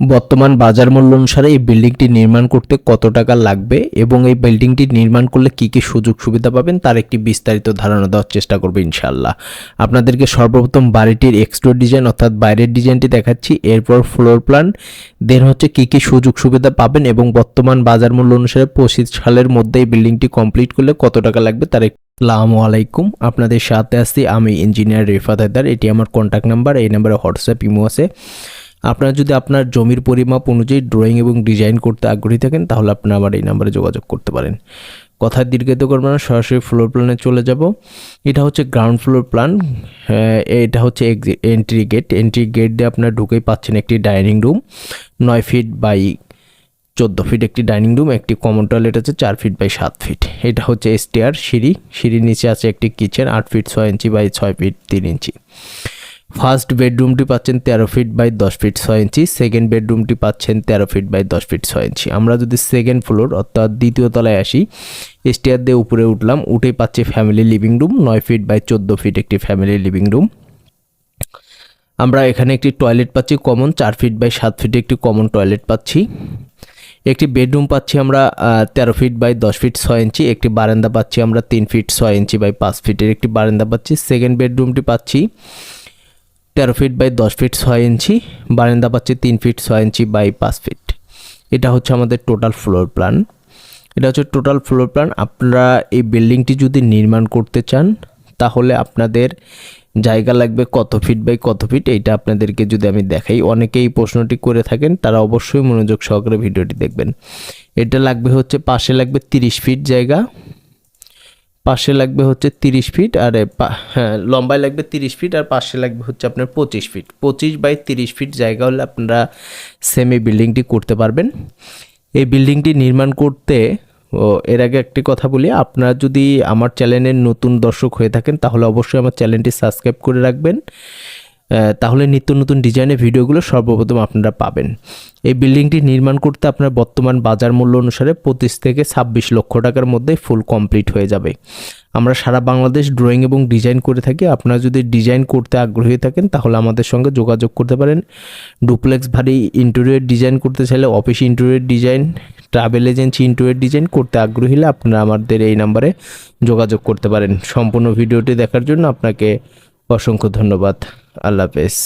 বর্তমান বাজার মূল্য অনুসারে এই বিল্ডিংটি নির্মাণ করতে কত টাকা লাগবে এবং এই বিল্ডিংটি নির্মাণ করলে কি কি সুযোগ সুবিধা পাবেন তার একটি বিস্তারিত ধারণা দেওয়ার চেষ্টা করব ইনশাল্লাহ আপনাদেরকে সর্বপ্রথম বাড়িটির এক্সটোর ডিজাইন অর্থাৎ বাইরের ডিজাইনটি দেখাচ্ছি, এরপর ফ্লোর প্ল্যান দেন হচ্ছে কি কি সুযোগ সুবিধা পাবেন এবং বর্তমান বাজার মূল্য অনুসারে পঁচিশ সালের মধ্যে এই বিল্ডিংটি কমপ্লিট করলে কত টাকা লাগবে তার আসসালামু আলাইকুম, আপনাদের সাথে আছি আমি ইঞ্জিনিয়ার রেফাত হায়দার, এটি আমার কন্ট্যাক্ট নাম্বার এই নাম্বারে হোয়াটসঅ্যাপ ইমো আছে। আপনারা যদি আপনার জমির পরিমাপ অনুযায়ী ড্রয়িং এবং ডিজাইন করতে আগ্রহী থাকেন, তাহলে আপনারা আমার এই নাম্বারে যোগাযোগ করতে পারেন। কথা দীর্ঘায়িত করব না, সরাসরি ফ্লোর প্ল্যানে চলে যাব। এটা হচ্ছে গ্রাউন্ড ফ্লোর প্ল্যান এটা হচ্ছে এন্ট্রি গেট এন্ট্রি গেট দিয়ে আপনারা ঢুকেই পাচ্ছেন একটি ডাইনিং রুম নয় ফিট বাই চোদ্দ ফিট একটি ডাইনিং রুম একটি কমন টয়লেট আছে, চার ফিট বাই সাত ফিট এটা হচ্ছে স্টেয়ার সিঁড়ি। সিঁড়ির নিচে আছে একটি কিচেন আট ফিট ছয় ইঞ্চি বাই ছয় ফিট তিন ইঞ্চি ফার্স্ট বেডরুমটি পাচ্ছেন তেরো ফিট বাই দশ ফিট ছয় ইঞ্চি সেকেন্ড বেডরুমটি পাচ্ছেন তেরো ফিট বাই দশ ফিট ছয় ইঞ্চি আমরা যদি সেকেন্ড ফ্লোর অর্থাৎ দ্বিতীয় তলায় আসি স্টেয়ার দিয়ে উপরে উঠলাম, উঠেই পাচ্ছি ফ্যামিলি লিভিং রুম নয় ফিট বাই চোদ্দ ফিট একটি ফ্যামিলি লিভিং রুম আমরা এখানে একটি টয়লেট পাচ্ছি কমন চার ফিট বাই সাত ফিট একটি কমন টয়লেট পাচ্ছি। একটি বেডরুম পাচ্ছি আমরা তেরো ফিট বাই দশ ফিট ছয় ইঞ্চি একটি বারান্দা পাচ্ছি আমরা তিন ফিট ছয় ইঞ্চি বাই পাঁচ ফিটের একটি বারান্দা পাচ্ছি। সেকেন্ড বেডরুমটি পাচ্ছি তেরো ফিট বাই দশ ফিট ছয় ইঞ্চি, বারান্দা পাচ্ছে তিন ফিট ছয় ইঞ্চি বাই পাঁচ ফিট এটা হচ্ছে আমাদের টোটাল ফ্লোর প্ল্যান এটা হচ্ছে টোটাল ফ্লোর প্ল্যান আপনারা এই বিল্ডিংটি যদি নির্মাণ করতে চান, তাহলে আপনাদের জায়গা লাগবে কত ফিট বাই কত ফিট এইটা আপনাদেরকে যদি আমি দেখাই। অনেকেই প্রশ্নটি করে থাকেন, তারা অবশ্যই মনোযোগ সহকারে ভিডিওটি দেখবেন। এটা লাগবে হচ্ছে, পাশে লাগবে তিরিশ ফিট জায়গা। পাশে লাগবে হচ্ছে তিরিশ ফিট আর হ্যাঁ লম্বায় লাগবে তিরিশ ফিট আর পাশে লাগবে হচ্ছে আপনার পঁচিশ ফিট। পঁচিশ বাই তিরিশ ফিট জায়গা হলে আপনারা সেমি বিল্ডিংটি করতে পারবেন। এই বিল্ডিংটি নির্মাণ করতে, ও, এর আগে একটি কথা বলি, আপনারা যদি আমার চ্যানেলের নতুন দর্শক হয়ে থাকেন তাহলে অবশ্যই আমার চ্যানেলটি সাবস্ক্রাইব করে রাখবেন। তাহলে নিত্য নতুন ডিজাইনের ভিডিওগুলো সর্বপ্রথম আপনারা পাবেন। এই বিল্ডিংটি নির্মাণ করতে আপনার বর্তমান বাজার মূল্য অনুসারে পঁচিশ থেকে ছাব্বিশ লক্ষ টাকার মধ্যে ফুল কমপ্লিট হয়ে যাবে। আমরা সারা বাংলাদেশ ড্রয়িং এবং ডিজাইন করে থাকি। আপনারা যদি ডিজাইন করতে আগ্রহী থাকেন, তাহলে আমাদের সঙ্গে যোগাযোগ করতে পারেন। ডুপ্লেক্স ভারী ইন্টেরিয়র ডিজাইন করতে চাইলে office interior design, travel agency interior design করতে আগ্রহী হলে আপনারা আমাদের এই নাম্বারে যোগাযোগ করতে পারেন। সম্পূর্ণ ভিডিওটি দেখার জন্য আপনাকে অসংখ্য ধন্যবাদ। আল্লাহ হাফেজ।